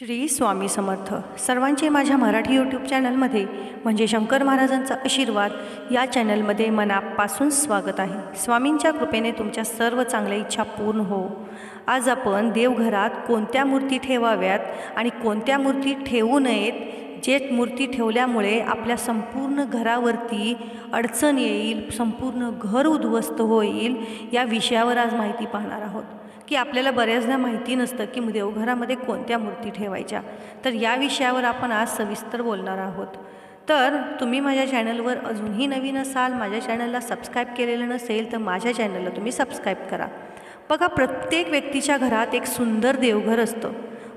श्री स्वामी समर्थ. सर्वांचे माझ्या मराठी यूट्यूब चॅनलमध्ये म्हणजे शंकर महाराजांचा आशीर्वाद या चॅनलमध्ये मनापासून स्वागत आहे. स्वामींच्या कृपेने तुमच्या सर्व चांगल्या इच्छा पूर्ण हो. आज आपण देवघरात कोणत्या मूर्ती ठेवाव्यात आणि कोणत्या मूर्ती ठेवू नयेत जे मूर्ती ठेवल्यामुळे आपल्या संपूर्ण घरावरती अडचण येईल संपूर्ण घर उद्ध्वस्त होईल या विषयावर आज माहिती पाहणार आहोत. की आपल्याला बऱ्याचदा माहिती नसतं की देवघरामध्ये कोणत्या मूर्ती ठेवायच्या. तर या विषयावर आपण आज सविस्तर बोलणार आहोत. तर तुम्ही माझ्या चॅनलवर अजूनही नवीन असाल माझ्या चॅनलला सबस्क्राईब केलेलं नसेल तर माझ्या चॅनलला तुम्ही सबस्क्राईब करा. बघा प्रत्येक व्यक्तीच्या घरात एक सुंदर देवघर असतं.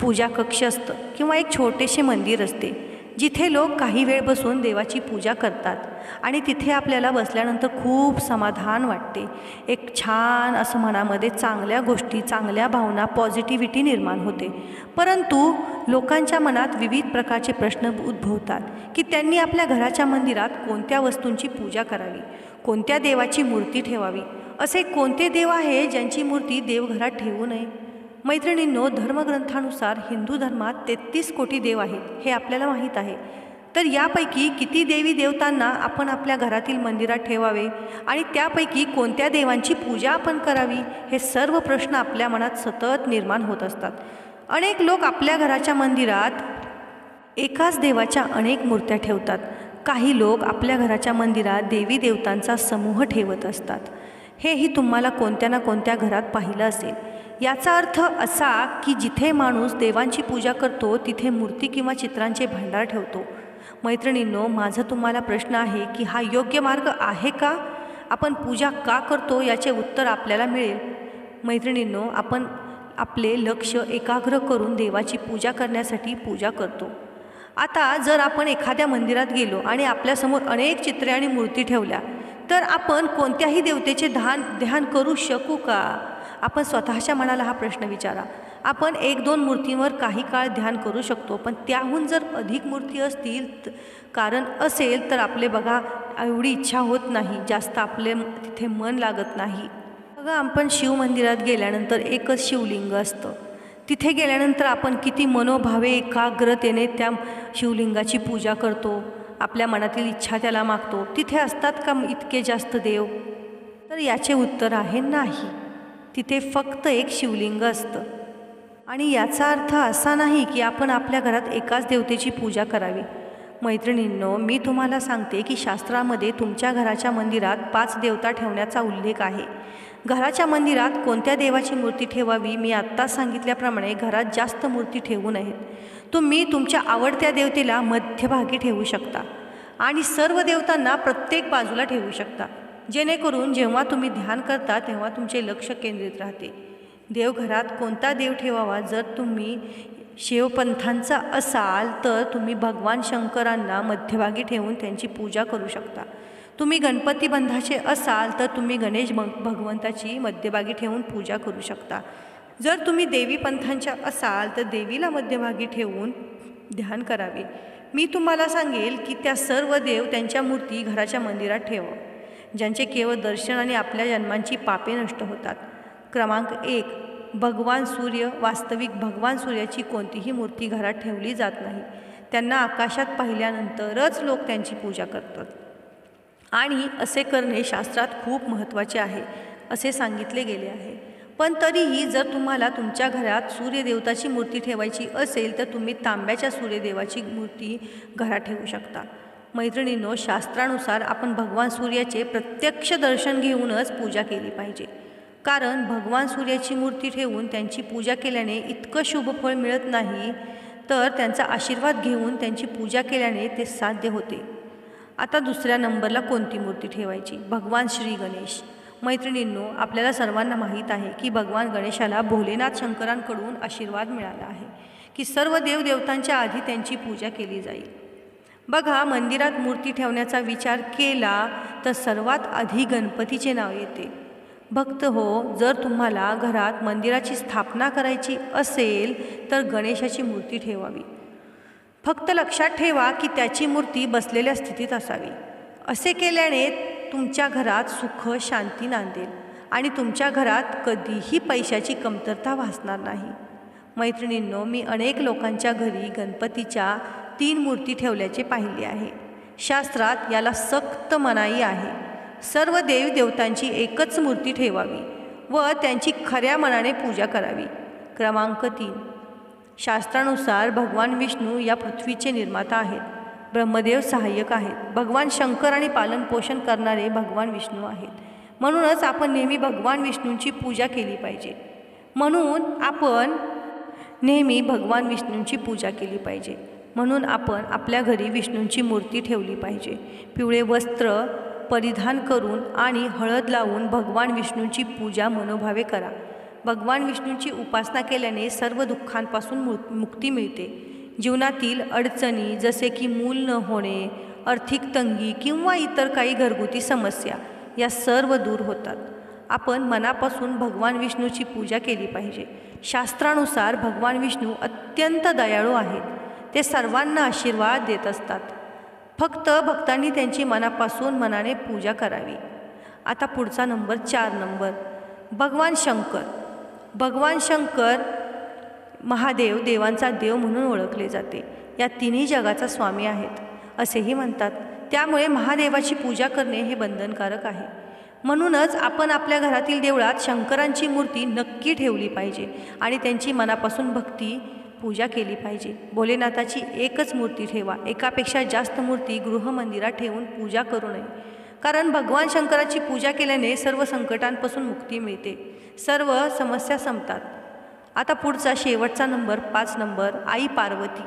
पूजा कक्ष असतं किंवा एक छोटेसे मंदिर असते. जिथे लोक काही वेळ बसून देवाची पूजा करतात आणि तिथे आपल्याला बसल्यानंतर खूप समाधान वाटते. एक छान असं मनामध्ये चांगल्या गोष्टी चांगल्या भावना पॉझिटिव्हिटी निर्माण होते. परंतु लोकांच्या मनात विविध प्रकारचे प्रश्न उद्भवतात की त्यांनी आपल्या घराच्या मंदिरात कोणत्या वस्तूंची पूजा करावी? कोणत्या देवाची मूर्ती ठेवावी? असे कोणते देव आहे ज्यांची मूर्ती देवघरात ठेवू नये? मैत्रिणींनो धर्मग्रंथानुसार हिंदू धर्मात तेहतीस कोटी देव आहेत हे आपल्याला माहीत आहे. तर यापैकी किती देवी देवतांना आपण आपल्या घरातील मंदिरात ठेवावे? आणि त्यापैकी कोणत्या देवांची पूजा आपण करावी? हे सर्व प्रश्न आपल्या मनात सतत निर्माण होत असतात. अनेक लोक आपल्या घराच्या मंदिरात एकाच देवाच्या अनेक मूर्त्या ठेवतात. काही लोक आपल्या घराच्या मंदिरात देवी देवतांचा समूह ठेवत असतात. हेही तुम्हाला कोणत्या ना कोणत्या घरात पाहिलं असेल. याचा अर्थ असा की जिथे माणूस देवांची पूजा करतो तिथे मूर्ती किंवा चित्रांचे भांडार ठेवतो. मैत्रिणींनो माझा तुम्हाला प्रश्न आहे की हा योग्य मार्ग आहे का? आपण पूजा का करतो याचे उत्तर आपल्याला मिळेल. मैत्रिणींनो आपण आपले लक्ष एकाग्र करून देवाची पूजा करण्यासाठी पूजा करतो. आता जर आपण एखाद्या मंदिरात गेलो आणि आपल्यासमोर अनेक चित्रे आणि मूर्ती ठेवल्या तर आपण कोणत्याही देवतेचे ध्यान ध्यान करू शकू का? आपण स्वतःच्या मनाला हा प्रश्न विचारा. आपण एक दोन मूर्तींवर काही काळ ध्यान करू शकतो पण त्याहून जर अधिक मूर्ती असतील कारण असेल तर आपले बघा एवढी इच्छा होत नाही जास्त आपले तिथे मन लागत नाही. बघा आपण शिवमंदिरात गेल्यानंतर एकच शिवलिंग असतं. तिथे गेल्यानंतर आपण किती मनोभावे एकाग्रतेने त्या शिवलिंगाची पूजा करतो. आपल्या मनातील इच्छा त्याला मागतो. तिथे असतात का इतके जास्त देव? तर याचे उत्तर आहे नाही. तिथे फक्त एक शिवलिंग असतं. आणि याचा अर्थ असा नाही की आपण आपल्या घरात एकाच देवतेची पूजा करावी. मैत्रिणींनो मी तुम्हाला सांगते की शास्त्रामध्ये तुमच्या घराच्या मंदिरात पाच देवता ठेवण्याचा उल्लेख आहे. घराच्या मंदिरात कोणत्या देवाची मूर्ती ठेवावी मी आत्ताच सांगितल्याप्रमाणे घरात जास्त मूर्ती ठेवू नयेत तुम्ही तुमच्या आवडत्या देवतेला मध्यभागी ठेवू शकता. आणि सर्व देवतांना प्रत्येक बाजूला ठेवू शकता. जेणेकरून जेव्हा तुम्ही ध्यान करता तेव्हा तुमचे लक्ष केंद्रित राहते. देवघरात कोणता देव ठेवावा? जर तुम्ही शिवपंथांचा असाल तर तुम्ही भगवान शंकरांना मध्यभागी ठेवून त्यांची पूजा करू शकता. तुम्ही गणपती बंधाचे असाल तर तुम्ही गणेश भगवंताची मध्यभागी ठेवून पूजा करू शकता. जर तुम्ही देवी पंथांच्या असाल तर देवीला मध्यभागी ठेवून ध्यान करावे. मी तुम्हाला सांगेल की त्या सर्व देव त्यांच्या मूर्ती घराच्या मंदिरात ठेवा. ज्यांचे केवळ दर्शन आणि आपल्या जन्मांची पापे नष्ट होतात. क्रमांक एक भगवान सूर्य वास्तविक भगवान सूर्याची कोणतीही मूर्ती घरात ठेवली जात नाही. त्यांना आकाशात पाहिल्यानंतरच लोक त्यांची पूजा करतात. आणि असे करणे शास्त्रात खूप महत्त्वाचे आहे असे सांगितले गेले आहे. पण तरीही जर तुम्हाला तुमच्या घरात सूर्यदेवताची मूर्ती ठेवायची असेल तर तुम्ही तांब्याच्या सूर्यदेवाची मूर्ती घरात ठेवू शकता. मैत्रिणींनो शास्त्रानुसार आपण भगवान सूर्याचे प्रत्यक्ष दर्शन घेऊनच पूजा केली पाहिजे. कारण भगवान सूर्याची मूर्ती ठेवून त्यांची पूजा केल्याने इतकं शुभ फळ मिळत नाही तर त्यांचा आशीर्वाद घेऊन त्यांची पूजा केल्याने ते साध्य होते. आता दुसऱ्या नंबरला कोणती मूर्ती ठेवायची? भगवान श्री गणेश. मैत्रिणींनो आपल्याला सर्वांना माहीत आहे की भगवान गणेशाला भोलेनाथ शंकरांकडून आशीर्वाद मिळाला आहे की सर्व देवदेवतांच्या आधी त्यांची पूजा केली जाईल. बघा मंदिरात मूर्ती ठेवण्याचा विचार केला तर सर्वात आधी गणपतीचे नाव येते. भक्त हो जर तुम्हाला घरात मंदिराची स्थापना करायची असेल तर गणेशाची मूर्ती ठेवावी. फक्त लक्षात ठेवा की त्याची मूर्ती बसलेल्या स्थितीत असावी. असे केल्याने तुमच्या घरात सुख शांती नांदेल आणि तुमच्या घरात कधीही पैशाची कमतरता भासणार नाही. मैत्रिणींनो मी अनेक लोकांच्या घरी गणपतीच्या तीन मूर्ती ठेवल्याचे पाहिले आहे. शास्त्रात याला सक्त मनाई आहे. सर्व देवदेवतांची एकच मूर्ती ठेवावी व त्यांची खऱ्या मनाने पूजा करावी. क्रमांक तीन. शास्त्रानुसार भगवान विष्णू या पृथ्वीचे निर्माता आहेत. ब्रह्मदेव सहाय्यक आहेत. भगवान शंकर आणि पालनपोषण करणारे भगवान विष्णू आहेत. म्हणूनच आपण नेहमी भगवान विष्णूंची पूजा केली पाहिजे. म्हणून आपण नेहमी भगवान विष्णूंची पूजा केली पाहिजे. म्हणून आपण आपल्या घरी विष्णूंची मूर्ती ठेवली पाहिजे. पिवळे वस्त्र परिधान करून आणि हळद लावून भगवान विष्णूंची पूजा मनोभावे करा. भगवान विष्णूंची उपासना केल्याने सर्व दुःखांपासून मु मुक्ती मिळते. जीवनातील अडचणी जसे की मूल न होणे आर्थिक तंगी किंवा इतर काही घरगुती समस्या या सर्व दूर होतात. आपण मनापासून भगवान विष्णूची पूजा केली पाहिजे. शास्त्रानुसार भगवान विष्णू अत्यंत दयाळू आहेत. ते सर्वांना आशीर्वाद देत असतात. फक्त भक्तांनी त्यांची मनापासून मनाने पूजा करावी. आता पुढचा नंबर चार नंबर. भगवान शंकर. भगवान शंकर महादेव देवांचा देव म्हणून ओळखले जाते. या तिन्ही जगाचा स्वामी आहेत असेही म्हणतात. त्यामुळे महादेवाची पूजा करणे हे बंधनकारक आहे. म्हणूनच आपण आपल्या घरातील देवळात शंकरांची मूर्ती नक्की ठेवली पाहिजे आणि त्यांची मनापासून भक्ती पूजा केली पाहिजे. भोलेनाथाची एकच मूर्ती ठेवा. एकापेक्षा जास्त मूर्ती गृहमंदिरात ठेवून पूजा करू नये. कारण भगवान शंकराची पूजा केल्याने सर्व संकटांपासून मुक्ती मिळते. सर्व समस्या संपतात. आता पुढचा शेवटचा नंबर पाच नंबर आई पार्वती.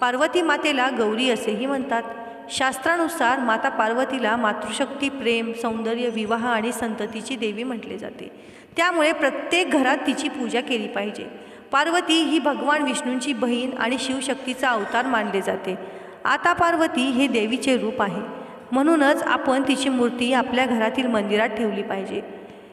पार्वती मातेला गौरी असेही म्हणतात. शास्त्रानुसार माता पार्वतीला मातृशक्ती प्रेम सौंदर्य विवाह आणि संततीची देवी म्हटले जाते. त्यामुळे प्रत्येक घरात तिची पूजा केली पाहिजे. पार्वती ही भगवान विष्णूंची बहीण आणि शिवशक्तीचा अवतार मानले जाते. आता पार्वती हे देवीचे रूप आहे. म्हणूनच आपण तिची मूर्ती आपल्या घरातील मंदिरात ठेवली पाहिजे.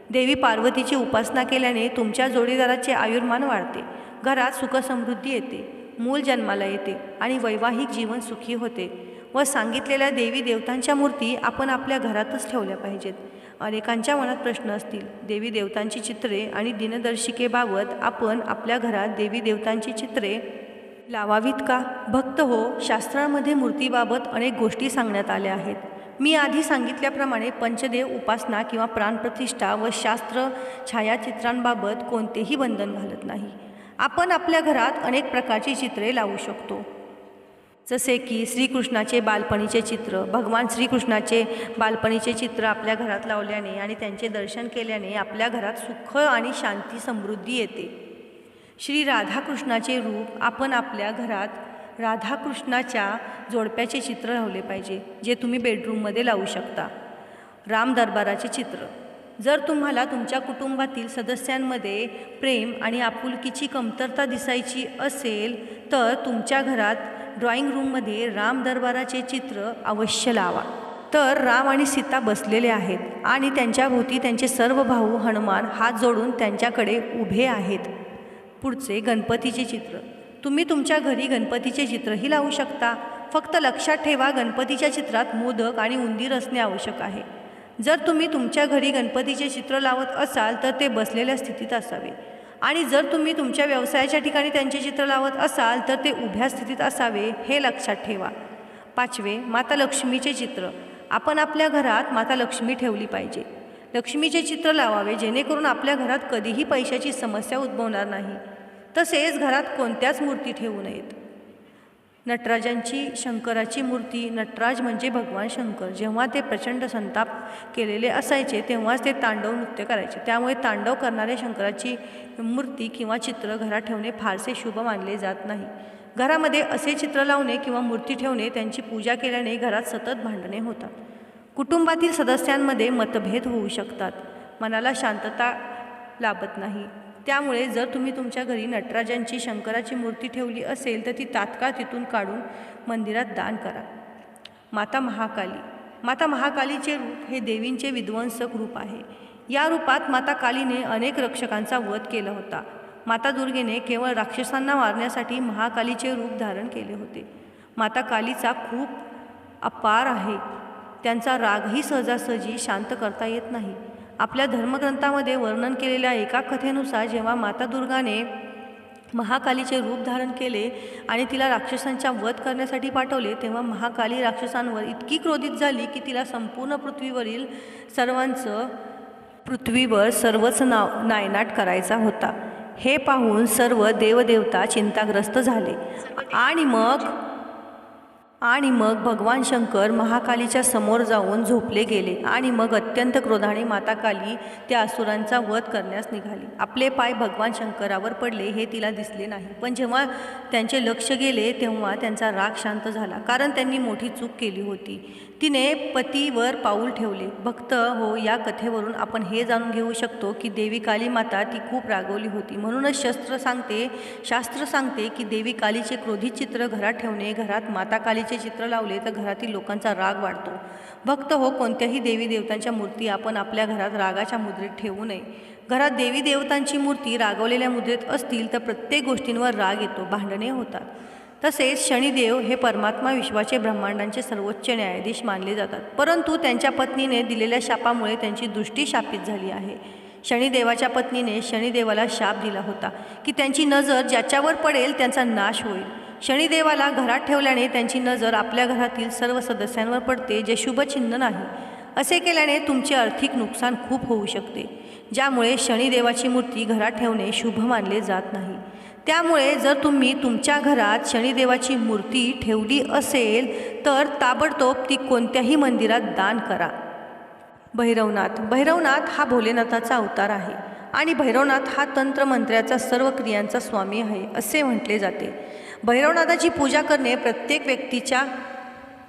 देवी पार्वतीची उपासना केल्याने तुमच्या जोडीदाराचे आयुर्मान वाढते. घरात सुखसमृद्धी येते. मूल जन्माला येते आणि वैवाहिक जीवन सुखी होते व सांगितलेल्या देवी देवतांच्या मूर्ती आपण आपल्या घरातच ठेवल्या पाहिजेत. अनेकांच्या मनात प्रश्न असतील. देवी देवतांची चित्रे आणि दिनदर्शिकेबाबत आपण आपल्या घरात देवी देवतांची चित्रे लावावीत का? भक्त हो शास्त्रामध्ये मूर्तीबाबत अनेक गोष्टी सांगण्यात आल्या आहेत. मी आधी सांगितल्याप्रमाणे पंचदेव उपासना किंवा प्राणप्रतिष्ठा व शास्त्र छायाचित्रांबाबत कोणतेही बंधन घालत नाही. आपण आपल्या घरात अनेक प्रकारची चित्रे लावू शकतो. जसे की श्रीकृष्णाचे बालपणीचे चित्र भगवान श्रीकृष्णाचे बालपणीचे चित्र आपल्या घरात लावल्याने आणि त्यांचे दर्शन केल्याने आपल्या घरात सुख आणि शांती समृद्धी येते. श्री राधाकृष्णाचे रूप आपण आपल्या घरात राधाकृष्णाच्या जोडप्याचे चित्र लावले पाहिजे जे तुम्ही बेडरूममध्ये लावू शकता. राम दरबाराचे चित्र. जर तुम्हाला तुमच्या कुटुंबातील सदस्यांमध्ये प्रेम आणि आपुलकीची कमतरता दिसायची असेल तर तुमच्या घरात ड्रॉइंग रूममध्ये राम दरबाराचे चित्र अवश्य लावा. तर राम आणि सीता बसलेले आहेत आणि त्यांच्याभोवती त्यांचे सर्व भाऊ हनुमान हात जोडून त्यांच्याकडे उभे आहेत. पुढचे गणपतीचे चित्र. तुम्ही तुमच्या घरी गणपतीचे चित्रही लावू शकता. फक्त लक्षात ठेवा गणपतीच्या चित्रात मोदक आणि उंदीर असणे आवश्यक आहे. जर तुम्ही तुमच्या घरी गणपतीचे चित्र लावत असाल तर ते बसलेल्या स्थितीत असावे. आणि जर तुम्ही तुमच्या व्यवसायाच्या ठिकाणी त्यांचे चित्र लावत असाल तर ते उभ्या स्थितीत असावे हे लक्षात ठेवा. पाचवे माता लक्ष्मीचे चित्र. आपण आपल्या घरात माता लक्ष्मी ठेवली पाहिजे. लक्ष्मीचे चित्र लावावे जेणेकरून आपल्या घरात कधीही पैशाची समस्या उद्भवणार नाही. तसेच घरात कोणत्याच मूर्ती ठेवू नयेत. नटराजांची शंकराची मूर्ती. नटराज म्हणजे भगवान शंकर. जेव्हा ते प्रचंड संताप केलेले असायचे तेव्हाच ते तांडव नृत्य करायचे. त्यामुळे तांडव करणाऱ्या शंकराची मूर्ती किंवा चित्र घरात ठेवणे फारसे शुभ मानले जात नाही. घरामध्ये असे चित्र लावणे किंवा मूर्ती ठेवणे त्यांची पूजा केल्याने घरात सतत भांडणे होतात. कुटुंबातील सदस्यांमध्ये मतभेद होऊ शकतात. मनाला शांतता लाभत नाही. त्यामुळे जर तुम्ही तुमच्या घरी नटराजांची शंकराची मूर्ती ठेवली असेल तर ती तात्काळ तिथून काढून मंदिरात दान करा. माता महाकाली. माता महाकालीचे रूप हे देवींचे विध्वंसक रूप आहे. या रूपात माता कालीने अनेक रक्षकांचा वध केला होता. माता दुर्गेने केवळ राक्षसांना मारण्यासाठी महाकालीचे रूप धारण केले होते. माता कालीचा खूप अपार आहे. त्यांचा रागही सहजासहजी शांत करता येत नाही. आपल्या धर्मग्रंथामध्ये वर्णन केलेल्या एका कथेनुसार जेव्हा माता दुर्गाने महाकालीचे रूप धारण केले आणि तिला राक्षसांचा वध करण्यासाठी पाठवले तेव्हा महाकाली राक्षसांवर इतकी क्रोधित झाली की तिला संपूर्ण पृथ्वीवरील सर्वांचं पृथ्वीवर सर्वच नाव नायनाट करायचा होता. हे पाहून सर्व देवदेवता चिंताग्रस्त झाले. आणि मग आणि मग भगवान शंकर महाकालीच्या समोर जाऊन झोपले गेले आणि मग अत्यंत क्रोधाने माता काली त्या असुरांचा वध करण्यास निघाली. आपले पाय भगवान शंकरावर पडले हे तिला दिसले नाही. पण जेव्हा त्यांचे लक्ष गेले तेव्हा त्यांचा राग शांत झाला. कारण त्यांनी मोठी चूक केली होती. तिने पतीवर पाऊल ठेवले. भक्त हो या कथेवरून आपण हे जाणून घेऊ शकतो की देवी काली माता ती खूप रागवली होती. म्हणूनच शस्त्र सांगते शास्त्र सांगते की देवी कालीचे क्रोधित चित्र घरात ठेवणे घरात माता कालीचे चित्र लावले तर घरातील लोकांचा राग वाढतो. भक्त हो कोणत्याही देवी देवतांच्या मूर्ती आपण आपल्या घरात रागाच्या मुद्रेत ठेवू नये. घरात देवी देवतांची मूर्ती रागवलेल्या मुद्रेत असतील तर प्रत्येक गोष्टींवर राग येतो भांडणे होतात. तसेच शनिदेव हे परमात्मा विश्वाचे ब्रह्मांडांचे सर्वोच्च न्यायाधीश मानले जातात. परंतु त्यांच्या पत्नीने दिलेल्या शापामुळे त्यांची दृष्टी शापित झाली आहे. शनिदेवाच्या पत्नीने शनिदेवाला शाप दिला होता की त्यांची नजर ज्याच्यावर पडेल त्यांचा नाश होईल. शनिदेवाला घरात ठेवल्याने त्यांची नजर आपल्या घरातील सर्व सदस्यांवर पडते जे शुभचिन्ह नाही. असे केल्याने तुमचे आर्थिक नुकसान खूप होऊ शकते. ज्यामुळे शनिदेवाची मूर्ती घरात ठेवणे शुभ मानले जात नाही. त्यामुळे जर तुम्ही तुमच्या घरात शनिदेवाची मूर्ती ठेवली असेल तर ताबडतोब ती कोणत्याही मंदिरात दान करा. भैरवनाथ. भैरवनाथ हा भोलेनाथाचा अवतार आहे आणि भैरवनाथ हा तंत्रमंत्र्याचा सर्व क्रियांचा स्वामी आहे असे म्हटले जाते. भैरवनाथाची पूजा करणे प्रत्येक व्यक्तीच्या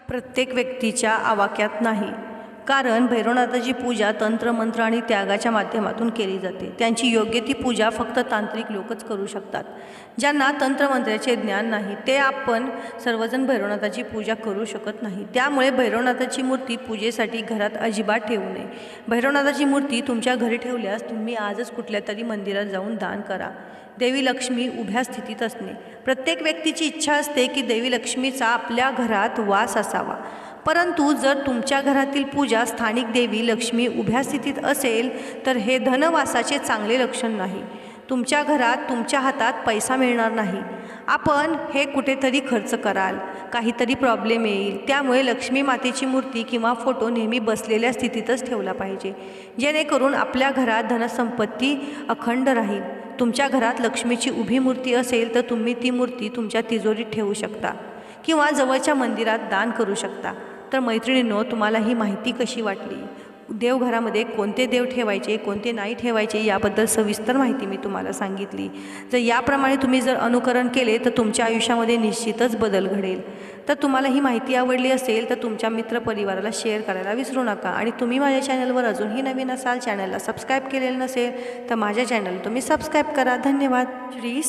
प्रत्येक व्यक्तीच्या आवाक्यात नाही. कारण भैरवनाथाची पूजा तंत्र मंत्र आणि त्यागाच्या माध्यमातून केली जाते. त्यांची योग्य ती पूजा फक्त तांत्रिक लोकच करू शकतात. ज्यांना तंत्रमंत्राचे ज्ञान नाही ते आपण सर्वजण भैरवनाथाची पूजा करू शकत नाही. त्यामुळे भैरवनाथाची मूर्ती पूजेसाठी घरात अजिबात ठेवू नये. भैरवनाथाची मूर्ती तुमच्या घरी ठेवल्यास तुम्ही आजच कुठल्या तरी मंदिरात जाऊन दान करा. देवी लक्ष्मी उभ्या स्थितीत असणे. प्रत्येक व्यक्तीची इच्छा असते की देवी लक्ष्मीचा आपल्या घरात वास असावा. परंतु जर तुमच्या घरातील पूजा स्थानिक देवी लक्ष्मी उभ्या स्थितीत असेल तर हे धनवासाचे चांगले लक्षण नाही. तुमच्या घरात तुमच्या हातात पैसा मिळणार नाही. आपण हे कुठेतरी खर्च कराल. काहीतरी प्रॉब्लेम येईल. त्यामुळे लक्ष्मी मातेची मूर्ती किंवा फोटो नेहमी बसलेल्या स्थितीतच ठेवला पाहिजे. जेणेकरून आपल्या घरात धनसंपत्ती अखंड राहील. तुमच्या घरात लक्ष्मीची उभी मूर्ती असेल तर तुम्ही ती मूर्ती तुमच्या तिजोरीत ठेवू शकता. किंवा जवळच्या मंदिरात दान करू शकता. तर मैत्रिणींनो तुम्हाला ही माहिती कशी वाटली? देवघरामध्ये कोणते देव ठेवायचे कोणते नाही ठेवायचे याबद्दल सविस्तर माहिती मी तुम्हाला सांगितली. जर याप्रमाणे तुम्ही जर अनुकरण केले तर तुमच्या आयुष्यामध्ये निश्चितच बदल घडेल. तर तुम्हाला ही माहिती आवडली असेल तर तुमच्या मित्रपरिवाराला शेअर करायला विसरू नका. आणि तुम्ही माझ्या चॅनलवर अजूनही नवीन असाल चॅनलला सबस्क्राईब केलेलं नसेल तर माझ्या चॅनल तुम्ही सबस्क्राईब करा. धन्यवाद. श्री